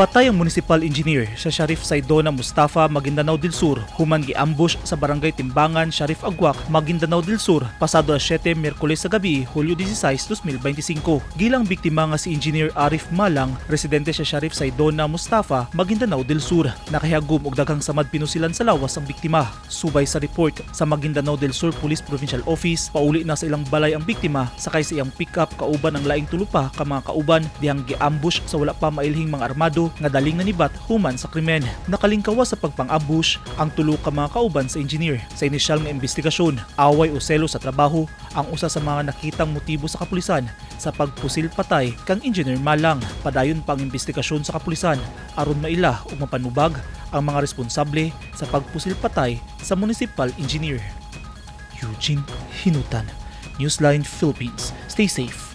Patay ang municipal engineer sa Sharif Saidona Mustafa, Maguindanao del Sur, human gi-ambush sa barangay Timbangan, Sharif Agwak, Maguindanao del Sur, pasado alas 7 Miyerkules sa gabi, Hulyo 16, 2025. Gilang biktima nga si Engineer Arif Malang, residente sa Sharif Saidona Mustafa, Maguindanao del Sur. Nakahagum og daghang samad pinusilan sa lawas ang biktima. Subay sa report sa Maguindanao del Sur Police Provincial Office, pauli na sa ilang balay ang biktima sakay sa iyang pick-up kauban ang laing tulupa ka mga kauban dihang gi-ambush sa wala pa mailhing mga armado nga daling nanibat human sa krimen. Nakalingkawa sa pagpang-ambush ang tulo ka mga kauban sa engineer. Sa inisyal nga investigasyon, away o selo sa trabaho ang usa sa mga nakitang motibo sa kapulisan sa pagpusil patay kang engineer Malang. Padayon pa ang investigasyon sa kapulisan aron maila ug mapanubag ang mga responsable sa pagpusil patay sa municipal engineer. Eugene Hinutan, Newsline Philippines. Stay safe.